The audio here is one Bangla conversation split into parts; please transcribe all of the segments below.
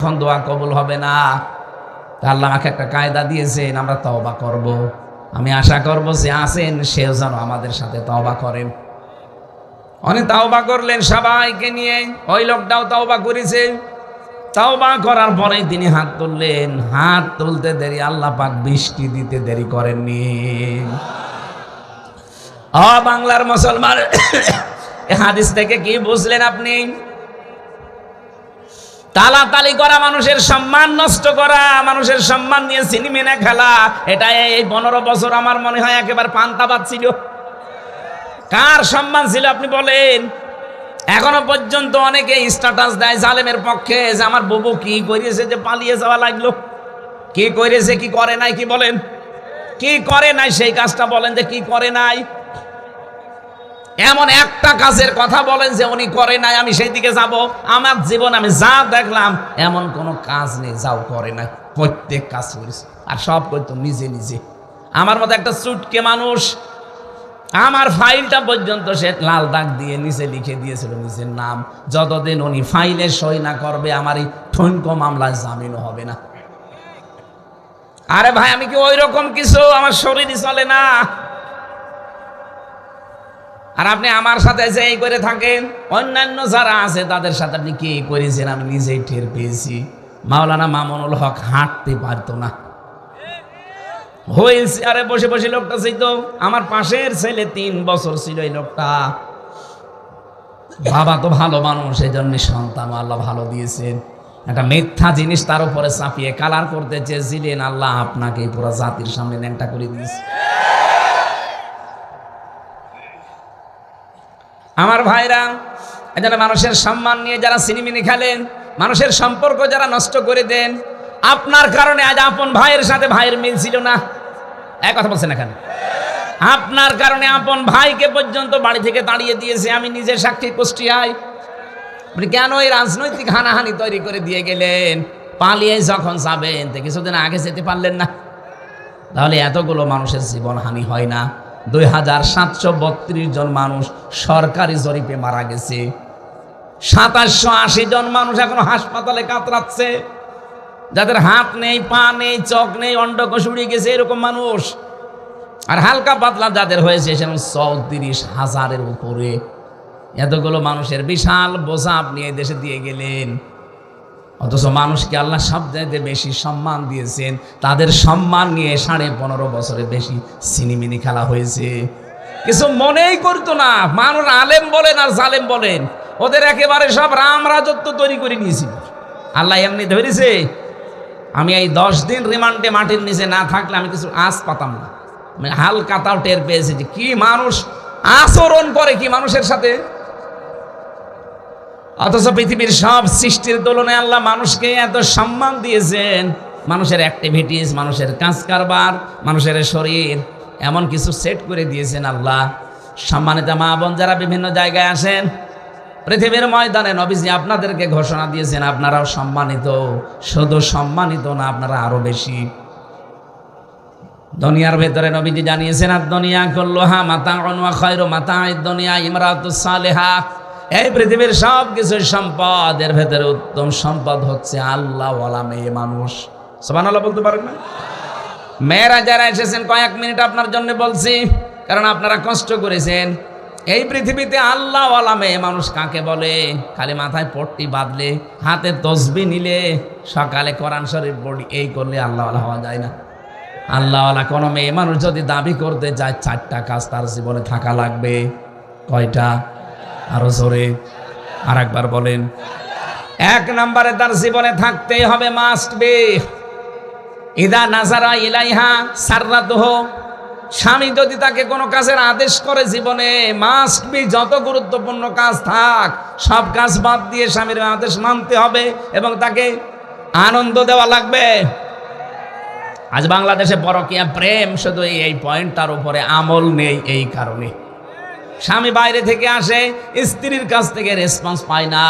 তখন দোয়া কবুল হবে না। আল্লাহ আমাকে একটা কায়দা দিয়েছেন, আমরা তওবা করব। আমি আশা করব যে আছেন, সেও যেন আমাদের সাথে তওবা করেন। অনেক তাওবা করলেন সবাইকে নিয়ে, ওই লোকটাও তাওবা করেছে। তাওবা করার পরেই তিনি হাত তুললেন। হাত তুলতে দেরি, আল্লাহ পাক বৃষ্টি দিতে দেরি করেননি। অ বাংলার মুসলমান হাদিস থেকে কি বুঝলেন আপনি? তালাতালি করা, মানুষের সম্মান নষ্ট করা, মানুষের সম্মান নিয়ে সিনেমিনা খেলা এটা এই পনেরো বছর আমার মনে হয় একেবারে পান্তাবাদ ছিল। কার সম্মান ছিল আপনি বলেন? এখনও পর্যন্ত অনেকে স্ট্যাটাস দেয় জালেমের পক্ষে, যে আমার ববু কি করেছে যে পালিয়ে যাওয়া লাগল? কি করেছে, কি করে নাই, কি বলেন? কি করে নাই, সেই কাজটা বলেন যে কি করে নাই? এমন একটা কাজের কথা বলেন যে উনি করে নাই, আমি সেই দিকে যাব। আমার জীবন আমি যা দেখলাম, এমন কোনো কাজ নেই, যাও করে নাই প্রত্যেক কাজ করেছে, আর সব করতো নিজে নিজে। আমার মতো একটা চুটকে মানুষ, আমার ফাইলটা পর্যন্ত সে লাল দাগ দিয়ে নিচে লিখে দিয়েছিল নিজের নাম। যতদিন উনি ফাইলে সই না করবে, আমার এই ঠনকো মামলায় জামিনও হবে না। আরে ভাই, আমি কি ওই রকম কিছু? আমার শরীরই চলে না। আর আপনি আমার সাথে যে করে থাকেন, অন্যান্য যারা আছে তাদের সাথে আপনি কি করেছেন আমি নিজেই টের পেয়েছি। মাওলানা মামুনুল হক হাঁটতে পারতো না। হয়েছে চেয়ারে বসে বসে লোকটা ছিল আমার পাশের ছেলে তিন বছর ছিল এই লোকটা। বাবা তো ভালো মানুষ এই জন্য সন্তান আল্লাহ ভালো দিয়েছেন। একটা মিথ্যা জিনিস তার উপরে চাপিয়ে, কালার করতে চেয়েছিলেন, আল্লাহ আপনাকে পুরো জাতির সামনে ন্যাংটা করে দিয়েছে। আমার ভাইরা যারা মানুষের সম্মান নিয়ে যারা সিনেমিনি খেলেন, মানুষের সম্পর্ক যারা নষ্ট করে দেন, আপনার কারণে আজ আপন ভাইয়ের সাথে ভাইয়ের মিল ছিল না। এক কথা বলছেন এখানে। আপনার কারণে আপন ভাইকে পর্যন্ত বাড়ি থেকে দাঁড়িয়ে দিয়েছে, আমি নিজের সাক্ষী কুষ্টিয়ায়। কেন এই রাজনৈতিক হানাহানি তৈরি করে দিয়ে গেলেন? পালিয়ে যখন যাবেন কিছুদিন আগে যেতে পারলেন না। তাহলে এতগুলো মানুষের জীবন হানি হয় না। দুই হাজার সাতশো বত্রিশ জন মানুষ সরকারি জরিপে মারা গেছে। সাতাশশো আশি জন মানুষ এখন হাসপাতালে কাতরাচ্ছে। যাদের হাত নেই, পা নেই, চোখ নেই অন্ডকোষ উড়ে গেছে এরকম মানুষ। আর হালকা পাতলা যাদের হয়েছে, সেরকম চৌত্রিশ হাজারের উপরে। এতগুলো মানুষের বিশাল বোঝা আপনি এই দেশে দিয়ে গেলেন। অথচ মানুষকে আল্লাহ সবচাইতে বেশি সম্মান দিয়েছেন। তাদের সম্মান নিয়ে সাড়ে পনেরো বছরে বেশি সিনিমিনি খেলা হয়েছে। কিছু মনেই করতো না। মানুষ আলেম বলেন আর জালেম বলেন। ওদের একেবারে সব রাম রাজত্ব তৈরি করে নিয়েছিল। আল্লাহ এমনি ধরেছে, আমি এই দশ দিন রিমান্ডে মাটির নিচে না থাকলে আমি কিছু আশ পাতাম না। আমি হালকা তাও টের পেয়েছি যে কি মানুষ আচরণ করে কি মানুষের সাথে? অথচ পৃথিবীর সব সৃষ্টির তুলনায় আল্লাহ মানুষকে এত সম্মান দিয়েছেন। মানুষের অ্যাক্টিভিটিস মানুষের কাজ কারবার মানুষের শরীর, এমন কিছু সেট করে দিয়েছেন আল্লাহ। সম্মানিত মা বোন যারা বিভিন্ন জায়গায় আসেন, পৃথিবীর ময়দানে নবীজি আপনাদেরকে ঘোষণা দিয়েছেন, আপনারাও সম্মানিত। শুধু সম্মানিত না, আপনারা আরও বেশি। দুনিয়ার ভেতরে নবীজি জানিয়েছেন আর দুনিয়া করলোহা মাতা অনুয়া খয়রো মাতা দুনিয়া ইমরাতুস সালেহা। এই পৃথিবীর সব কিছু সম্পদ এর ভেতরে উত্তম সম্পদ হচ্ছে আল্লাহ মেয়ে মানুষ। সবান আল্লাহ বলতে পারেন না? মেয়েরা যারা এসেছেন, কয়েক মিনিট আপনার জন্য বলছি, কারণ আপনারা কষ্ট করেছেন। এই পৃথিবীতে আল্লাহওয়ালা মেয়ে মানুষ কাকে বলে? খালি মাথায় পট্টি বাঁধলে, হাতে তসবি নিলে, সকালে কোরআন শরীফ পড়ি এই করলে আল্লাহওয়ালা হওয়া যায় না। আল্লাহওয়ালা কোনো মেয়ে মানুষ যদি দাবি করতে যায়, চারটা কাজ তার জীবনে থাকা লাগবে। কয়টা? আরও জোরে আর একবার বলেন। এক নম্বরে তার জীবনে থাকতেই হবে মাস্ট বি ইদা নাজারা ইলাইহা সাররাতহ। স্বামী যদি তাকে কোনো কাজের আদেশ করে জীবনে মাস্ট বি যত গুরুত্বপূর্ণ কাজ থাক, সব কাজ বাদ দিয়ে স্বামীর আদেশ মানতে হবে এবং তাকে আনন্দ দেওয়া লাগবে। আজ বাংলাদেশে পরকিয়া প্রেম, শুধু এই- পয়েন্টটার উপরে আমল নেই এই কারণে। স্বামী বাইরে থেকে আসে, স্ত্রীর কাছ থেকে রেসপন্স পায় না।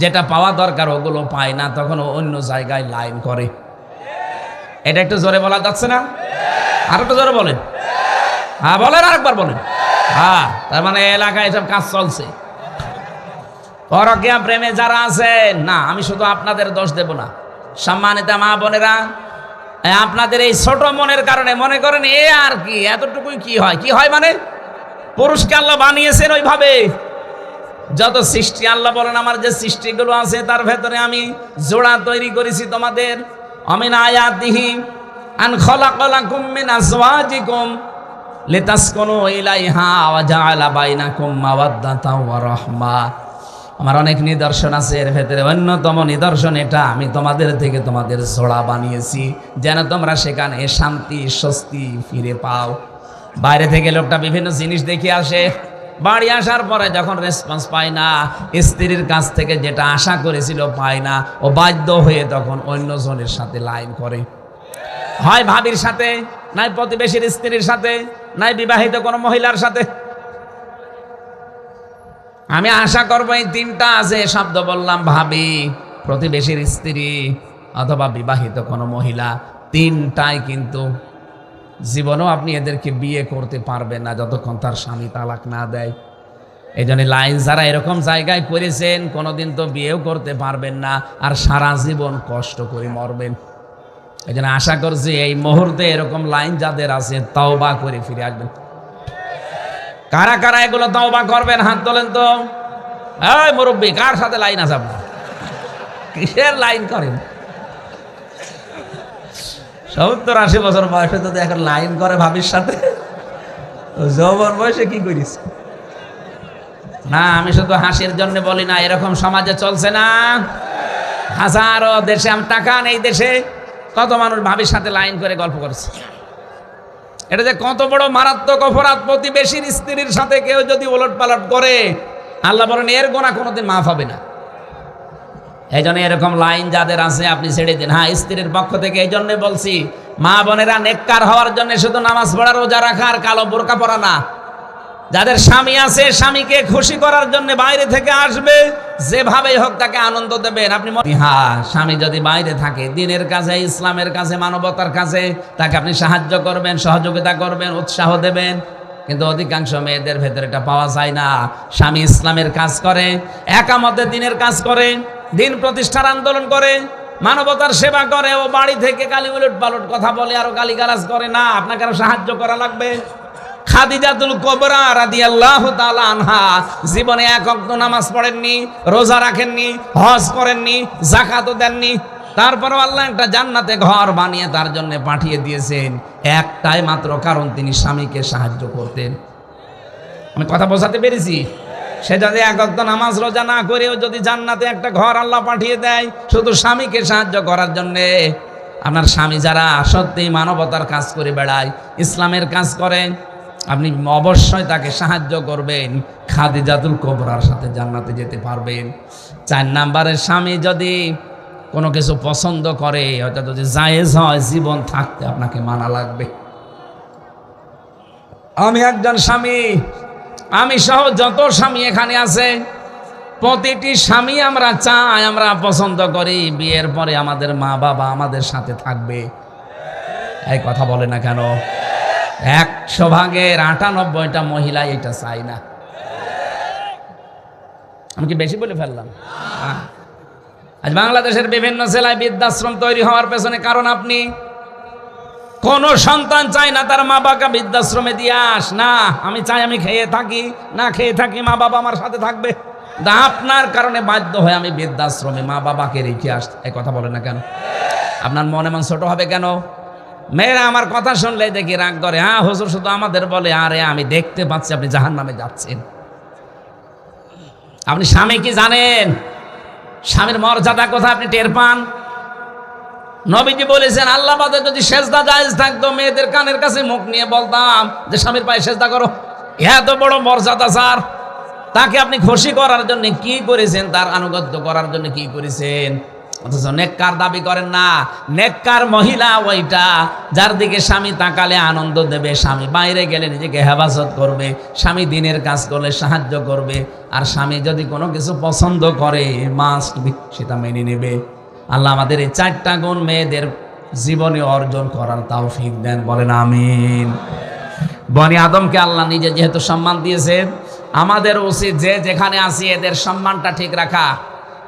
যেটা পাওয়া দরকার, ওগুলো পায় না, তখন অন্য জায়গায় লাইন করে। এটা একটু জোরে বলা যাচ্ছে না? আর একটু জোরে বলেন। হ্যাঁ বলেন আরেকবার বলেন। হ্যাঁ তার মানে এলাকায় এসব কাজ চলছে। পরকিয়া প্রেমে যারা আছে, না, আমি শুধু আপনাদের দোষ দেব না। সম্মানিত মা বোনেরা, আপনাদের এই ছোট মনের কারণে মনে করেন, এ আর কি, এতটুকুই কি হয়? কি হয় মানে? পুরুষকে আল্লাহ বানিয়েছেন ওইভাবে। যত সৃষ্টি আল্লাহ বলেন, আমার যে সৃষ্টিগুলো আছে, তার ভেতরে আমি জোড়া তৈরি করেছি তোমাদের। অমিন আয়াতিহি, আন খলাকলাকুম মিন আজওয়াজিকুম, লিতাসকুনু ইলাইহা ওয়া জাআলা বাইনাকুম মাওয়াদ্দাতা ওয়া রাহমা। আমার অনেক নিদর্শন আছে, এর ভেতরে অন্যতম নিদর্শন এটা, আমি তোমাদের থেকে তোমাদের জোড়া বানিয়েছি, যেন তোমরা সেখানে শান্তি, স্বস্তি ফিরে পাও। বাইরে থেকে লোকটা বিভিন্ন জিনিস দেখে আসে। বাড়ি আসার পরে যখন রেসপন্স পায় না, স্ত্রীর কাছ থেকে যেটা আশা করেছিল পায় না, ও বাধ্য হয়ে তখন অন্য জনের সাথে লাইন করে। হয় ভাবির সাথে, নাই প্রতিবেশীর স্ত্রীর সাথে, নাই বিবাহিত কোনো মহিলার সাথে। আমি আশা করব এই তিনটা আছে শব্দ বললাম, ভাবি, প্রতিবেশীর স্ত্রী অথবা বিবাহিত কোনো মহিলা, তিনটাই কিন্তু জীবনেও আপনি এদেরকে বিয়ে করতে পারবেন না যতক্ষণ তার স্বামী তালাক না দেয়। এই জন্য লাইন যারা এরকম জায়গায় করেছেন কোনোদিন তো বিয়েও করতে পারবেন না আর সারা জীবন কষ্ট করে মরবেন। এই জন্য আশা করছি এই মুহূর্তে এরকম লাইন যাদের আছে, তওবা করে ফিরে আসবেন। কারা কারা এগুলো তওবা করবেন? হাত তোলেন তো। মুরব্বী, কার সাথে লাইন আছে কিসের লাইন করেন? সত্তর আশি বছর বয়সে যদি এখন লাইন করে ভাবির সাথে যৌবন বয়সে কি করিস? না, আমি শুধু হাসির জন্য বলি না, এরকম সমাজে চলছে না। হাজারো দেশে আমি টাকা নেই দেশে, কত মানুষ ভাবির সাথে লাইন করে গল্প করছে। এটা যে কত বড় মারাত্মক অপরাধ, প্রতিবেশীর স্ত্রীর সাথে কেউ যদি ওলট পালট করে, আল্লাহ বলেন, এর গোনা কোনোদিন মাফ হবে না। এই জন্য এরকম লাইন যাদের আছে, আপনি ছেড়ে দিন। হ্যাঁ স্ত্রীর পক্ষ থেকে এই জন্য বলছি, মা বোনেরা নেককার হওয়ার জন্য শুধু নামাজ পড়া, রোজা রাখা আর কালো বোরকা পরা না। যাদের স্বামী আছে, স্বামীকে খুশি করার জন্য বাইরে থেকে আসবে যেভাবে হোক তাকে আনন্দ দেবেন। আপনি হ্যাঁ স্বামী যদি বাইরে থাকে, দিনের কাছে ইসলামের কাছে মানবতার কাছে তাকে আপনি সাহায্য করবেন, সহযোগিতা করবেন, উৎসাহ দেবেন। কিন্তু অধিকাংশ মেয়েদের ভেতরে এটা পাওয়া যায় না। স্বামী ইসলামের কাজ করে একামতে দিনের কাজ করে, দিন প্রতিষ্ঠার আন্দোলন করে, মানবতার সেবা করে, ও বাড়ি থেকে গালি উলট পালট কথা বলে, আরও গালিগালাজ করে। না, আপনাকে আরও সাহায্য করা লাগবে। আনহা জীবনে এক ওয়াক্ত নামাজ পড়েননি, রোজা রাখেননি, হজ করেননি, যাকাতও দেননি তারপরেও আল্লাহ একটা জান্নাতে ঘর বানিয়ে তার জন্য পাঠিয়ে দিয়েছেন। একটাই মাত্র কারণ তিনি স্বামীকে সাহায্য করতেন। আমি কথা বোঝাতে পেরেছি? সে যদি এক ওয়াক্ত নামাজ রোজা না করেও যদি জান্নাতে একটা ঘর আল্লাহ পাঠিয়ে দেয়, শুধু স্বামীকে সাহায্য করার জন্যে। আপনার স্বামী যারা সত্যি মানবতার কাজ করে বেড়ায়, ইসলামের কাজ করেন আপনি অবশ্যই তাকে সাহায্য করবেন। খাদিজাতুল কোবরার সাথে জান্নাতে যেতে পারবেন। চার নাম্বারের স্বামী যদি কোনো কিছু পছন্দ করে, হয়তো যদি জায়েজ হয়, জীবন থাকতে আপনাকে মানা লাগবে। আমি একজন স্বামী, আমি সহ যত স্বামী এখানে আছে, প্রতিটি স্বামী আমরা চাই, আমরা পছন্দ করি, বিয়ের পরে আমাদের মা বাবা আমাদের সাথে থাকবে। এই কথা বলে না কেন? একশো ভাগের আটানব্বইটা মহিলা এটা চাই না। আমি কি বেশি বলে ফেললাম? হ্যাঁ। আজ বাংলাদেশের বিভিন্ন জেলায় বৃদ্ধাশ্রম তৈরি হওয়ার পেছনে কারণ আপনি। কোন সন্তান চায় না তার মা বাবাকে বৃদ্ধাশ্রমে দিয়ে আস। না, আমি চাই আমি খেয়ে থাকি, না খেয়ে থাকি মা বাবা আমার সাথে থাকবে। আপনার কারণে বাধ্য হয়ে আমি বৃদ্ধাশ্রমে মা বাবাকে রেখে আস এই কথা বলে না কেন? আপনার মনে মন ছোট হবে কেন? মেয়েরা আমার কথা শুনলে দেখি রাগ করে হ্যাঁ হুজুর শুধু আমাদের বলে, আরে আমি দেখতে পাচ্ছি আপনি জাহান নামে যাচ্ছেন। আপনি স্বামী কি জানেন? স্বামীর মর্যাদা কথা আপনি টের পান? নবীজি বলেছেন, আল্লাহ বাদে যদি সেজদা জায়েজ থাকতো, মেয়েদের কানের কাছে মুখ নিয়ে বলতাম যে, স্বামীর পায়ে সেজদা করো। এত বড় মর্যাদা, স্যার। তাকে আপনি খুশি করার জন্য কি করেছেন? তার আনুগত্য করার জন্য কি করেছেন? অথচ নেককার দাবি করেন না। নেককার মহিলা ওইটা, যার দিকে স্বামী তাকালে আনন্দ দেবে, স্বামী বাইরে গেলে নিজেকে হেফাজত করবে, স্বামী দিনের কাজ করলে সাহায্য করবে, আর স্বামী যদি কোনো কিছু পছন্দ করে মাস্ট সেটা মেনে নেবে। আল্লাহ আমাদের এই চারটা গুণ মেয়েদের জীবনে অর্জন করার তৌফিক দেন, বলেন আমিন। বনি আদমকে আল্লাহ নিজে যেহেতু সম্মান দিয়েছেন আমাদের উচিত যে যেখানে আছি, এদের সম্মানটা ঠিক রাখা,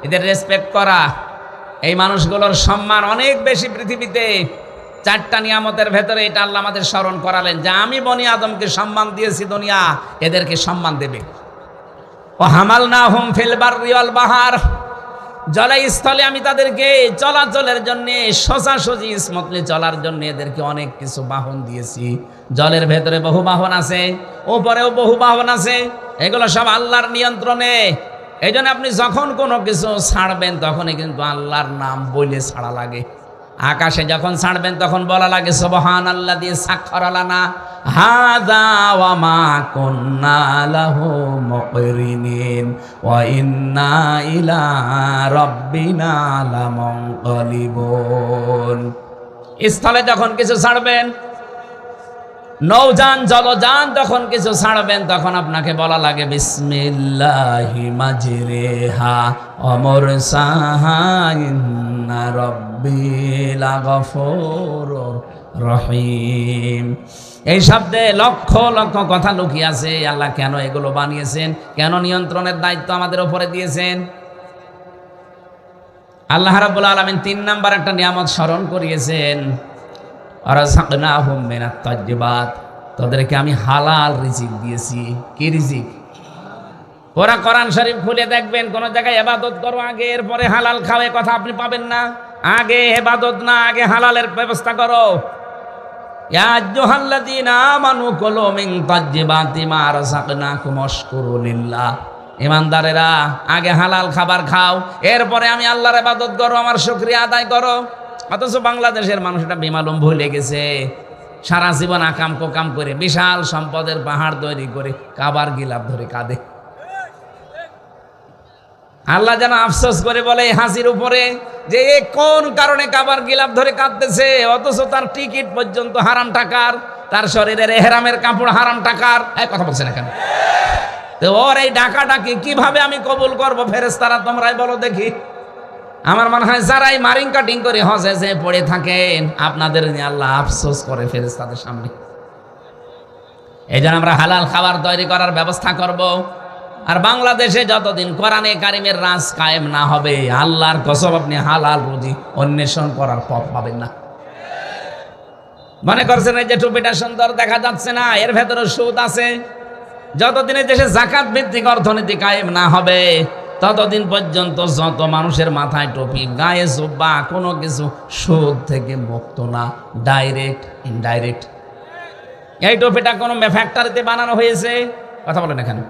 এদের রেসপেক্ট করা এই মানুষগুলোর সম্মান অনেক বেশি পৃথিবীতে। চারটা নিয়ামতের ভেতরে এটা আল্লাহ আমাদের স্মরণ করালেন যে আমি বনি আদমকে সম্মান দিয়েছি দুনিয়া, এদেরকে সম্মান দেবে। ও হামাল না হুম ফেলবার রিয়াল বাহার। জলস্থলে আমি তাদেরকে চলাচলের জন্য, সোজাসুজি স্মুথলি চলার জন্য এদেরকে অনেক কিছু বাহন দিয়েছি। জলের ভেতরে বহু বাহন আছে, ওপরেও বহু বাহন আছে, এগুলো সব আল্লাহর নিয়ন্ত্রণে। এই জন্য আপনি যখন কোনো কিছু ছাড়বেন, তখনই কিন্তু আল্লাহর নাম বলে ছাড়া লাগে। আকাশে যখন ছাড়বেন, তখন বলা লাগে সবহান আল্লাহ দিয়ে স্বাক্ষর আলানা স্থলে যখন কিছু ছাড়বেন নৌযান, জলযান যখন কিছু ছাড়বেন, তখন আপনাকে বলা লাগে, বিসমিল্লাহি মাজরেহা, অমর সাহাইন্না রব্বিল গফুরুর রহিম। এই শব্দে লক্ষ লক্ষ কথা লুকিয়ে আছে আল্লাহ কেন এগুলো বানিয়েছেন? কেন নিয়ন্ত্রণের দায়িত্ব আমাদের উপরে দিয়েছেন? আল্লাহ রাব্বুল আলামিন তিন নাম্বার একটা নিয়ামত স্মরণ করিয়েছেন। রাযাকনাহুম মিনাত তাজ্জিবাত। তাদেরকে আমি হালাল রিজিক দিয়েছি। কি রিজিক? ওরা কোরআন শরীফ খুলে দেখবেন, কোন জায়গায় এবাদত করো আগে, এরপরে হালাল খাওয়া কথা আপনি পাবেন না। আগে এবাদত না, আগে হালালের ব্যবস্থা করো। ইমানদারেরা, আগে হালাল খাবার খাও, এরপরে আমি আল্লাহর ইবাদত করো, আমার শুক্রিয়া আদায় করো। অথচ বাংলাদেশের মানুষটা বেমালুম ভুলে গেছে। সারা জীবন আকাম কোকাম করে, বিশাল সম্পদের পাহাড় তৈরি করে, কাবার গিলাপ ধরে কাঁদে। আল্লাহ যেন আফসোস করে বলে হাসির উপরে যে এ কোন কারণে কাবার গিলাপ ধরে কাঁদতেছে? অথচ তার টিকিট পর্যন্ত হারাম টাকার, তার শরীরের এহরামের কাপড় হারাম টাকার। এক কথা বলছেন এখানে তো ওর এই ডাকাটাকে কীভাবে আমি কবুল করব? ফেরেস্তারা তোমরাই বলো দেখি। আমার মনে হয় যারাই মারিং কাটিং করে হজে যে পড়ে থাকেন, আপনাদের নিয়ে আল্লাহ আফসোস করে ফেরেস তাদের সামনে। এই জন্য আমরা হালাল খাবার তৈরি করার ব্যবস্থা করব। আর বাংলাদেশে যতদিন কোরআনে কারিমের রাজ কায়েম না হবে, আল্লাহর কসব আপনি হালাল রুজি অন্বেষণ করার পথ পাবেন না। মনে করছেন এই যে টুপিটা সুন্দর দেখা যাচ্ছে না, এর ভেতরে সুদ আছে? যতদিনে দেশে জাকাত ভিত্তিক অর্থনীতি কায়েম না হবে ততদিন পর্যন্ত যত মানুষের মাথায় টুপি, গায়ে জুব্বা, কোনো কিছু সুদ থেকে মুক্ত না ডাইরেক্ট ইনডাইরেক্ট এই টুপিটা কোনো ফ্যাক্টরিতে বানানো হয়েছে? কথা বলেন এখানে।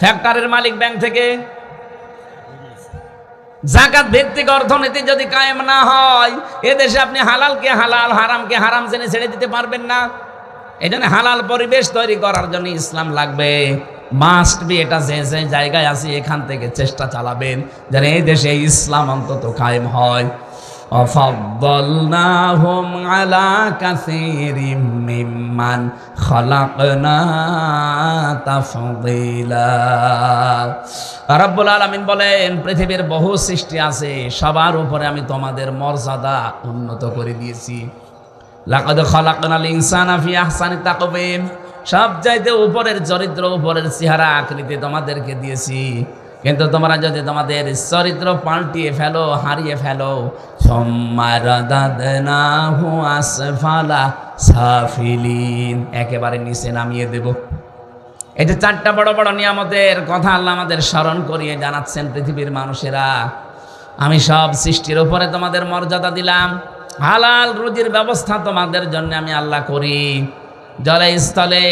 ফ্যাক্টরির মালিক ব্যাংক থেকে। জাকাত ভিত্তিক অর্থনীতি যদি কায়েম না হয় এদেশে আপনি হালালকে হালাল, হারামকে হারাম জেনে ছেড়ে দিতে পারবেন না। এই জন্য হালাল পরিবেশ তৈরি করার জন্য ইসলাম লাগবে মাস্ট বি এটা যে যে জায়গায় আছি এখান থেকে চেষ্টা চালাবেন যেন এই দেশে ইসলাম অন্তত কায়েম হয় وفضلناهم على كثير ممن خلقنا تفضيلا রব্বুল আলামিন বলেন পৃথিবীর বহু সৃষ্টি আছে সবার উপরে আমি তোমাদের মর্যাদা উন্নত করে দিয়েছি লাকাদ খালাকনাল ইনসানা ফি আহসানি তাকবীম। সব চাইতে উপরের চরিত্র, উপরের চেহারা আকৃতি তোমাদেরকে দিয়েছি। কিন্তু তোমরা যদি তোমাদের চরিত্র পাল্টিয়ে ফেলো, হারিয়ে ফেলো সাফিলিন, একেবারে নিচে নামিয়ে দেব। এটা চারটা বড় বড় নিয়ামতের কথা আল্লাহ আমাদের স্মরণ করিয়ে জানাচ্ছেন পৃথিবীর মানুষেরা। আমি সব সৃষ্টির উপরে তোমাদের মর্যাদা দিলাম। হালাল রুজির ব্যবস্থা তোমাদের জন্য আমি আল্লাহ করি। জলে স্থলে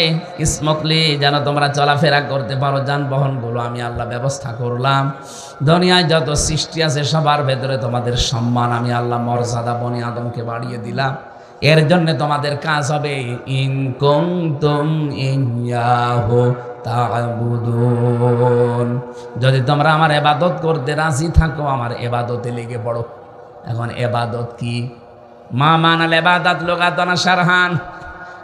স্মকলি যেন তোমরা চলাফেরা করতে পারো, যানবাহনগুলো আমি আল্লাহ ব্যবস্থা করলাম। দুনিয়ায় যত সৃষ্টি আছে সবার ভেতরে তোমাদের সম্মান আমি আল্লাহ মর্যাদা বনি আদমকে বাড়িয়ে দিলাম। এর জন্য তোমাদের কাজ হবে ইনকুম তুম ইয়াহু তাবুদুন যদি তোমরা আমার এবাদত করতে রাজি থাকো, আমার এবাদতে লেগে পড়ো। এখন এবাদত কি? মা মানাল এবাদাত লোকাতনা সারহান।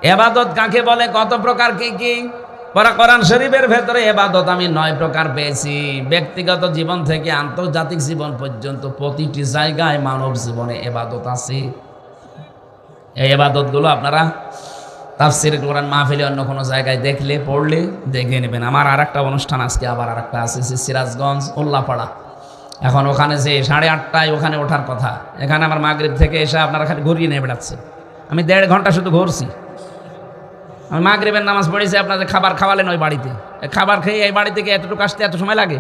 এবাদত কাকে বলে? কত প্রকার কি কি? পরা কোরআন শরীফের ভেতরে এবাদত আমি নয় প্রকার পেয়েছি। ব্যক্তিগত জীবন থেকে আন্তর্জাতিক জীবন পর্যন্ত প্রতিটি জায়গায় মানব জীবনে এবাদত আছে। এই এবাদতগুলো আপনারা তাফসির কোরআন মাহফিলে অন্য কোনো জায়গায় দেখলে, পড়লে দেখে নেবেন। আমার আর অনুষ্ঠান আজকে আবার আর একটা আছে সিরাজগঞ্জ উল্লাপাড়া এখন ওখানে যে সাড়ে আটটায় ওখানে ওঠার কথা। এখানে আমার মাগরিব থেকে এসে আপনারা খালি ঘুরিয়ে নিয়ে বেড়াচ্ছে। আমি দেড় ঘণ্টা শুধু ঘুরছি। আমি মাগরিবের নামাজ পড়েছি, আপনাদের খাবার খাওয়ালেন ওই বাড়িতে। খাবার খেয়ে এই বাড়ি থেকে এতটুকু আসতে এত সময় লাগে?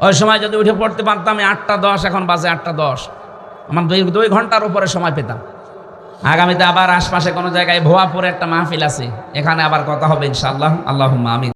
ওই সময় যদি উঠে পড়তে পারতাম আটটা দশ, এখন বাজে আটটা দশ। আমার দুই দুই ঘণ্টার উপরে সময় পেতাম। আগামীতে আবার আশপাশে কোনো জায়গায় ভুয়াপুরে একটা মাহফিল আছে। এখানে আবার কথা হবে ইনশাআল্লাহ। আল্লাহ আমি